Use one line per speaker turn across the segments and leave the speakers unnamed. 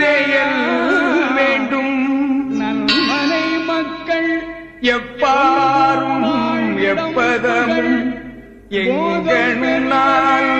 செயல்
வேண்டும்.
நன்மனை மக்கள்
எப்பாரும் எப்பதமும் எங்கனும் நான்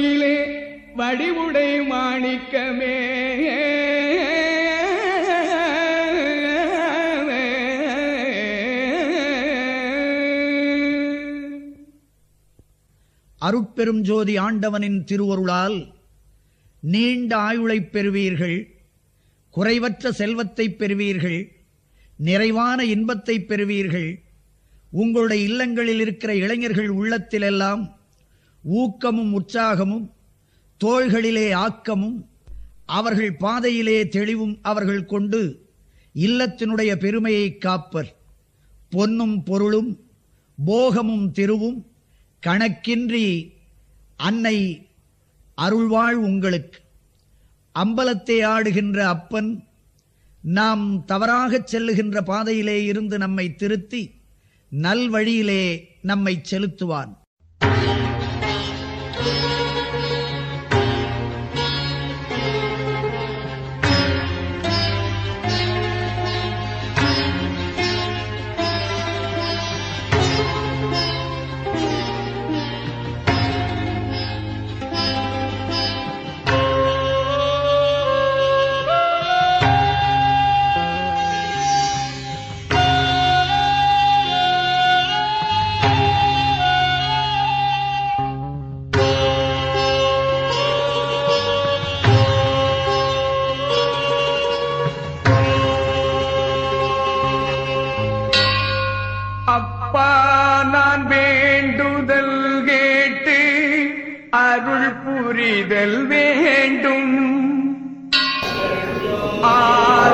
கோயிலே வடிவுடை மாணிக்கமே.
அருட்பெரும் ஜோதி ஆண்டவனின் திருவருளால் நீண்ட ஆயுளைப் பெறுவீர்கள் குறைவற்ற செல்வத்தைப் பெறுவீர்கள் நிறைவான இன்பத்தைப் பெறுவீர்கள். உங்களுடைய இல்லங்களில் இருக்கிற இளைஞர்கள் உள்ளத்திலெல்லாம் ஊக்கமும் உற்சாகமும் தோள்களிலே ஆக்கமும் அவர்கள் பாதையிலே தெளிவும் அவர்கள் கொண்டு இல்லத்தினுடைய பெருமையை காப்பர். பொன்னும் பொருளும் போகமும் திருவும் கணக்கின்றி அன்னை அருள்வாழ் உங்களுக்கு. அம்பலத்தை ஆடுகின்ற அப்பன் நாம் தவறாகச் செல்லுகின்ற பாதையிலே இருந்து நம்மை திருத்தி நல்வழியிலே நம்மை செலுத்துவான்.
அருள் புரிதல் வேண்டும்.
ஆ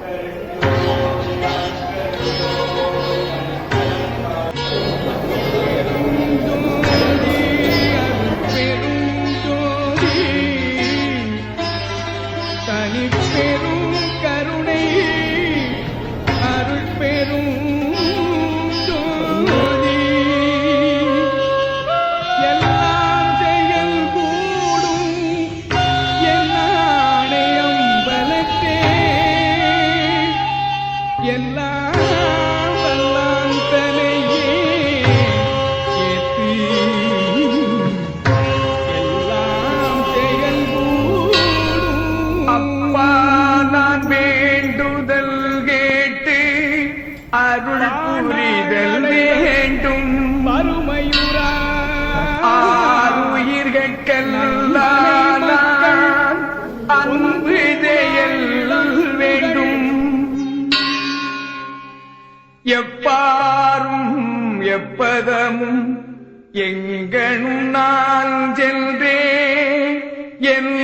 Hey. விதையல் வேண்டும். எப்பாரும் எப்பதமும் எங்கனும் நான் சென்றே என்